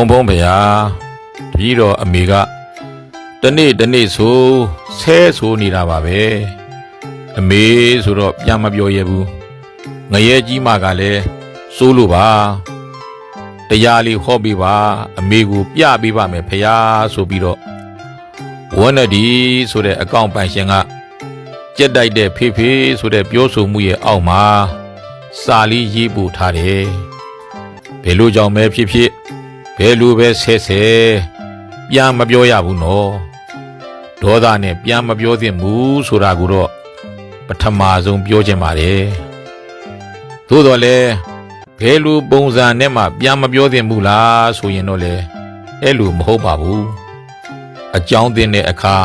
ုံဖုံဖေယာတကြီးတော်အမေကတနေ့တနေ့ဆိုဆဲဆိုနေတာပါပဲအမေဆိုတော့ပြန်မပြောရဘူးငရဲကြီးမကလည်းစိုးလို့ပါတရားလေးဟောပေးပါအမေကိုပြပေးပါမယ်ဖေယာဆိုပြီးတော့ဝန္နဒီဆိုတဲ့အကောင့်ပိုင်ရှင်ကကြက်တိုက်တဲ့ဖေးဖေးဆိုတဲ့ပြောဆိုမှုရဲ့အောက်မှာစာလေးရေးပို့ထားတယ်ဘယ်လိုကြောင့်ပဲဖြစ်ဖြစ် ဘယ်လိုပဲဆဲဆဲပြန်မပြောရဘူးနော်ဒေါသနဲ့ပြန်မပြောသင့်ဘူးဆိုတာကိုတော့ပထမဆုံးပြောချင်ပါတယ်သို့တော်လည်းဘယ်လိုပုံစံနဲ့မှပြန်မပြောသင့်ဘူးလားဆိုရင်တော့လေအဲ့လိုမဟုတ်ပါဘူးအကြောင်းတင်တဲ့အခါ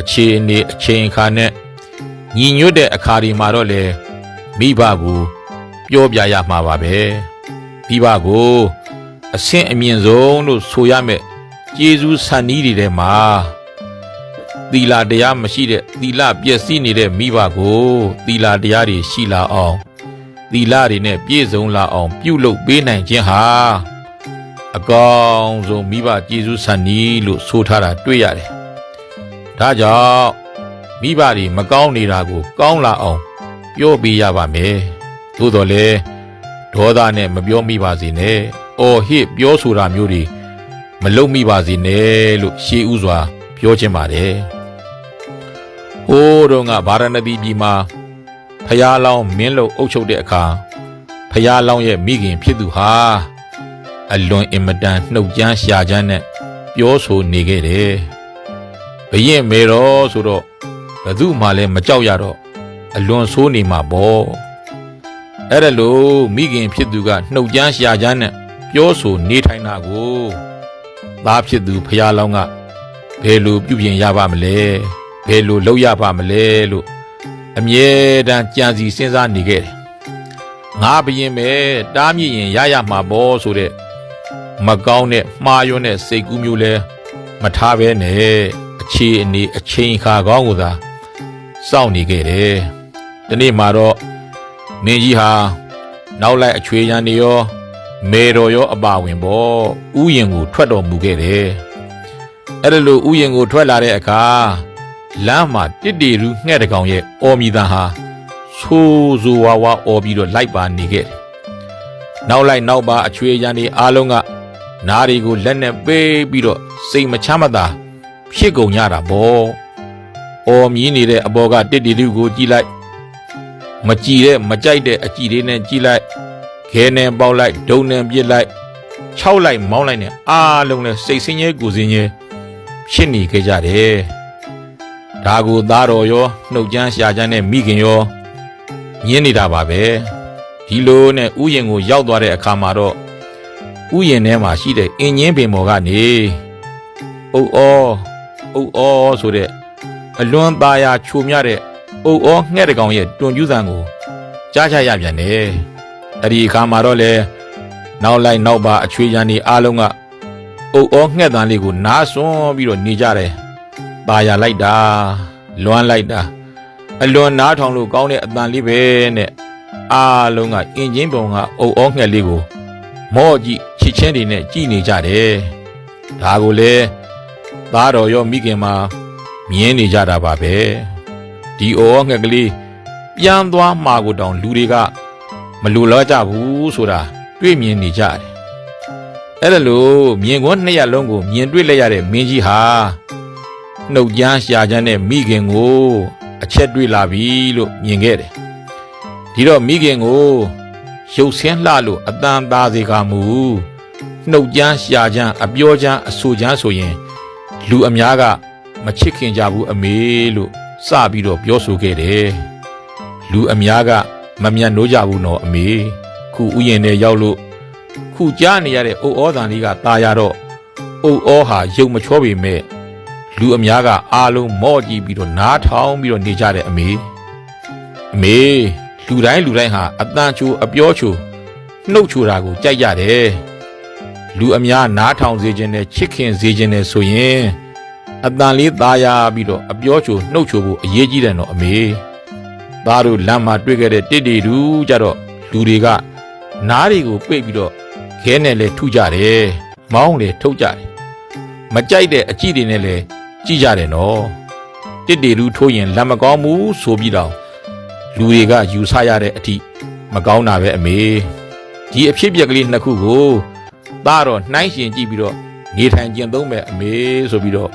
အခြေအနေအချိန်အခါနဲ့ညီညွတ်တဲ့အခါဒီမှာတော့လေမိဘကိုပြောပြရမှာပါပဲမိဘကို အဆင့်အမြင့်ဆုံးလို့ဆိုရမယ်ကျေးဇူးဆန်နီးတွေထဲမှာသီလာတရားမရှိတဲ့သီလပျက်စီးနေတဲ့မိဘကိုသီလာတရားတွေရှိလာအောင်သီလတွေနဲ့ပြည့်စုံလာအောင်ပြုလုပ်ပေးနိုင်ခြင်းဟာအကောင်းဆုံးမိဘကျေးဇူးဆန်နီးလို့ဆိုထားတာတွေ့ရတယ်။ဒါကြောင့်မိဘတွေမကောင်းနေတာကို ကောင်းလာအောင်ပြောပေးရပါမယ်။သို့တော်လည်းဒေါသနဲ့မပြောမိပါစေနဲ့။ အော်ဟစ်ပြောဆိုတာမျိုးတွေမလုပ်မိပါစေနဲ့လို့ရှေးဥစွာ ပြောချင်ပါတယ်။ဟိုးတော့ကဗာရဏသီပြည်မှာဖျားလောင်းမင်းလုံအုပ်ချုပ်တဲ့အခါဖျားလောင်းရဲ့မိခင်ဖြစ်သူဟာအလွန်အင်မတန်နှုတ်ကြမ်းရှာကြမ်းနဲ့ပြောဆိုနေခဲ့တယ်။ဘရင်မေတော်ဆိုတော့ဘယ်သူမှလည်းမကြောက်ရတော့အလွန်ဆိုးနေမှာပေါ့။အဲ့ဒါလို့မိခင်ဖြစ်သူကနှုတ်ကြမ်းရှာကြမ်းနဲ့ ပြောဆိုနေထိုင်တာကိုသားဖြစ်သူဖျားလောင်းကဘယ်လိုပြုပြင်ရပါမလဲဘယ်လိုလုပ်ရပါမလဲလို့အမြဲတမ်းကြံစီစဉ်းစားနေခဲ့တယ်။ငါဘရင်ပဲတားမြစ်ရင်ရရမှာပေါ့ဆိုတဲ့မကောင်းတဲ့မှားယွင်းတဲ့စိတ်ကူးမျိုးလဲမထားဘဲနဲ့အခြေအနေအချိန်ခါကောင်းကိုသာစောင့်နေခဲ့တယ်။ဒီနေ့မှာတော့မင်းကြီးဟာနောက်လိုက်အချွေရန်နေရော မေတော်ရောအပါဝင်ပေါ့ဥယျင်ကိုထွက်တော်မူခဲ့တယ်။အဲ့ဒါလို့ဥယျင်ကိုထွက်လာတဲ့အခါလမ်းမှာတစ်တီရူငှဲ့တကောင်ရဲ့အော်မီတန်ဟာဆိုးဆိုးဝါးဝါအော်ပြီးတော့လိုက်ပါနေခဲ့တယ်။နောက်လိုက်နောက်ပါအချွေရန်တွေအားလုံးကနားတွေကိုလက်နဲ့ပေးပြီးတော့စိတ်မချမ်းမသာဖြစ်ကုန်ကြတာပေါ့။အော်မြည်နေတဲ့အပေါ်ကတစ်တီရူကိုကြည့်လိုက်မကြည်တဲ့မကြိုက်တဲ့အကြည့်လေးနဲ့ကြည့်လိုက် ခဲနဲ့ပေါက်လိုက်ဒုံနဲ့ပြစ်လိုက်ခြောက်လိုက်မောင်းလိုက်နဲ့အားလုံးလဲစိတ်ဆင်းရဲကိုယ်ဆင်းရဲဖြစ်နေခဲ့ကြတယ်။ဒါကိုသားတော်ရောနှုတ်ကြမ်းရှာကြမ်းနဲ့မိခင်ရောညင်းနေတာပါပဲ။ဒီလိုနဲ့ဥယျင်ကိုရောက်သွားတဲ့အခါမှာတော့ဥယျင်ထဲမှာရှိတဲ့အင်းချင်းပင်ပေါ်ကနေအုတ်ဩအုတ်ဩဆိုတဲ့အလွန်သားရာချိုမြတဲ့အုတ်ဩငှဲ့တကောင်ရဲ့တွန်ကျူးသံကိုကြားချရပြန်တယ်။ အဲ့ဒီအခါမှာတော့လေနောက်လိုက်နောက်ပါအချွေရန်ဒီအားလုံးကအုတ်ဩငှက်တန်လေးကိုနားစွန်းပြီးတော့နေကြတယ်။ตาရလိုက်တာလွမ်းလိုက်တာအလွန်နားထောင်လို့ကောင်းတဲ့အတန်လေးပဲနဲ့အားလုံးကအင်ဂျင်ပုံကအုတ်ဩငှက်လေးကိုမော့ကြည့်ချစ်ချင်းတွေနဲ့ကြည်နေကြတယ်။ဒါကိုလေသားတော်ရောမိခင်မှာမြင်နေကြတာပါပဲ။ဒီဩဩငှက်ကလေးပြန်သွားမှာကိုတောင်လူတွေက မလူလောကြဘူးဆိုတာတွေ့မြင်နေကြတယ်။အဲ့ဒါလို့မြင်ကွန်းနှစ်ရက်လုံးကိုမြင်တွေ့လိုက်ရတဲ့မင်းကြီးဟာနှုတ်ကြမ်းရှာကြမ်းတဲ့မိခင်ကိုအချက်တွေ့လာပြီလို့မြင်ခဲ့တယ်။ဒီတော့မိခင်ကိုရုပ်ဆင်းလှလို့အတန်သားစေကမူနှုတ်ကြမ်းရှာကြမ်းအပြောကြမ်းအဆူကြမ်းဆိုရင် လူအများကမချစ်ခင်ကြဘူးအမေလို့စပြီးတော့ပြောဆိုခဲ့တယ်။လူအများက မမြတ်နိုးကြဘူးနော်အမေခုဥယျာဉ်ထဲရောက်လို့ခုကြားနေရတဲ့အုတ်ဩတန်လေးကตาရတော့အုတ်ဩဟာရုပ်မချောပေမဲ့လူအများကအားလုံးမော့ကြည့်ပြီးတော့နားထောင်ပြီးတော့နေကြတဲ့အမေအမေလူတိုင်းလူတိုင်းဟာအတန်ချိုအပြောချိုနှုတ်ချိုတာကိုကြိုက်ရတယ်လူအများနားထောင်စေခြင်းနဲ့ချစ်ခင်စေခြင်းနဲ့ဆိုရင်အတန်လေးသားရပြီးတော့အပြောချိုနှုတ်ချိုဖို့အရေးကြီးတယ်နော်အမေ သားတို့လမ်းမှာတွေ့ခဲ့တဲ့တစ်တီတူကြတော့လူတွေကနားတွေကိုပိတ်ပြီးတော့ခဲနဲ့လဲထုကြတယ်မောင်းလေထုတ်ကြတယ်မကြိုက်တဲ့အကြည့်တွေနဲ့လည်းကြည့်ကြတယ်နော်တစ်တီလူထိုးရင်လက်မကောင်းဘူးဆိုပြီးတော့လူတွေကယူဆရတဲ့အထိမကောင်းတာပဲအမေဒီအဖြစ်အပျက်ကလေးနှစ်ခုကိုသားတော့နှိုင်းရှင်ကြည့်ပြီးတော့နေထိုင်ကျင့်သုံးမဲ့အမေဆိုပြီးတော့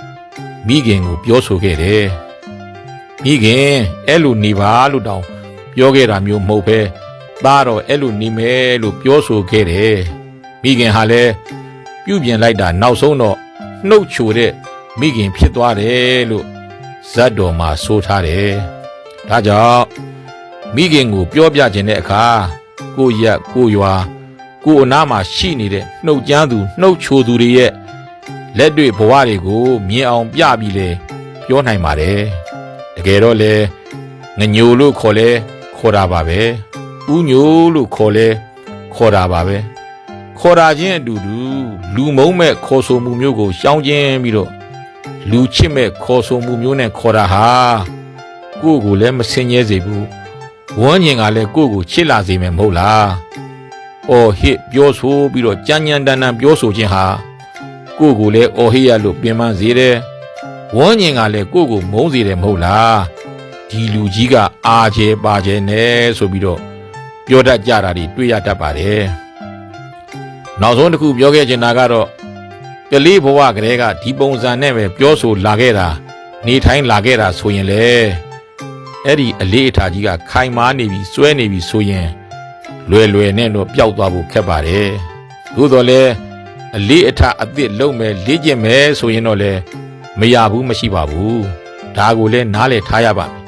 မိခင်ကိုပြောဆိုခဲ့တယ် မိခင်အဲ့လိုနေပါလို့တောင်းပြောခဲ့တာမျိုးမဟုတ်ပဲသားတော့အဲ့လိုနေမယ်လို့ပြောဆိုခဲ့တယ်မိခင်ဟာလည်းပြုပြင်လိုက်တာနောက်ဆုံးတော့နှုတ်ချိုတဲ့မိခင်ဖြစ်သွားတယ်လို့ဇတ်တော်မှာဆိုထားတယ်ဒါကြောင့်မိခင်ကိုပြောပြခြင်းတဲ့အခါကိုယ့်ရက်ကိုယ့်ရွာကိုယ့်အနားမှာရှိနေတဲ့နှုတ်ကြမ်းသူနှုတ်ချိုသူတွေရဲ့လက်တွေ့ဘဝတွေကိုမြင်အောင်ပြပြီးလေပြောနိုင်ပါတယ် တကယ်တော့လေငညိုလို့ခေါ်လဲခေါ်တာပါပဲဥညိုလို့ခေါ်လဲခေါ်တာပါပဲခေါ်တာချင်းအတူတူလူမုံမဲ့ခေါ်ဆိုမှုမျိုးကိုရှောင်ကျဉ်ပြီးတော့လူချစ်မဲ့ခေါ်ဆိုမှုမျိုးနဲ့ခေါ်တာဟာကိုယ့်ကိုလည်းမစင်ញဲစေဘူးဝန်းကျင်ကလည်းကိုယ့်ကိုချစ်လာစေမယ်မဟုတ်လားအော်ဟစ်ပြောဆိုပြီးတော့ကြမ်းကြမ်းတမ်းတမ်းပြောဆိုခြင်းဟာကိုယ့်ကိုလည်းအော်ဟစ်ရလို့ပြင်ပန်းစေတယ် ဝန်းကျင်ကလည်းကိုယ့်ကိုမုန်းစေတယ်မဟုတ်လားဒီလူကြီးကအာကျဲပါကျဲနဲ့ဆိုပြီးတော့ပြောတတ်ကြတာတွေတွေ့ရတတ်ပါတယ်နောက်ဆုံးတစ်ခုပြောခဲ့ချင်တာကတော့ကလေးဘဝကလေးကဒီပုံစံနဲ့ပဲပြောဆိုလာခဲ့တာနေထိုင်လာခဲ့တာဆိုရင်လေအဲ့ဒီအလေးအထားကြီးကခိုင်မာနေပြီစွဲနေပြီဆိုရင်လွယ်လွယ်နဲ့တော့ပျောက်သွားဖို့ခက်ပါတယ်သို့တော်လည်းအလေးအထားအသစ်လုံးမယ်လေ့ကျင့်မယ်ဆိုရင်တော့လေ မရဘူးမရှိပါဘူးဒါကိုလည်းနားလည်ထားရပါမယ်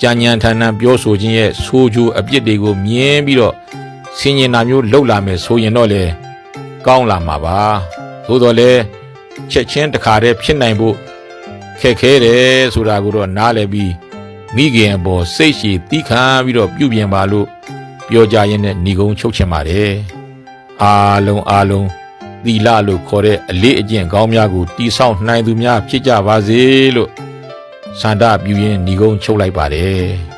ကြံညံထန်ထန်ပြောဆိုခြင်းရဲ့ဆိုးကျိုးအပြစ်တွေကိုမြင်ပြီးတော့ဆင်ញင်တာမျိုးလှုပ်လာမယ်ဆိုရင်တော့လေကောင်းလာမှာပါသို့တော်လည်းချက်ချင်းတစ်ခါတည်းဖြစ်နိုင်ဖို့ခက်ခဲတယ်ဆိုတာကိုတော့နားလည်ပြီးမိခင်အပေါ်စိတ်ရှည်တီးခံပြီးတော့ပြုပြင်ပါလို့ပြောကြရင်းနဲ့ညီကုန်းချုပ်ချင်ပါတယ်အားလုံးအားလုံး သီလလို့ခေါ်တဲ့အလေးအကျင့်ကောင်းများကိုတိဆောက်နိုင်သူများဖြစ်ကြပါစေလို့စန္ဒပြုရင်းညီကုန်းချုပ်လိုက်ပါတယ်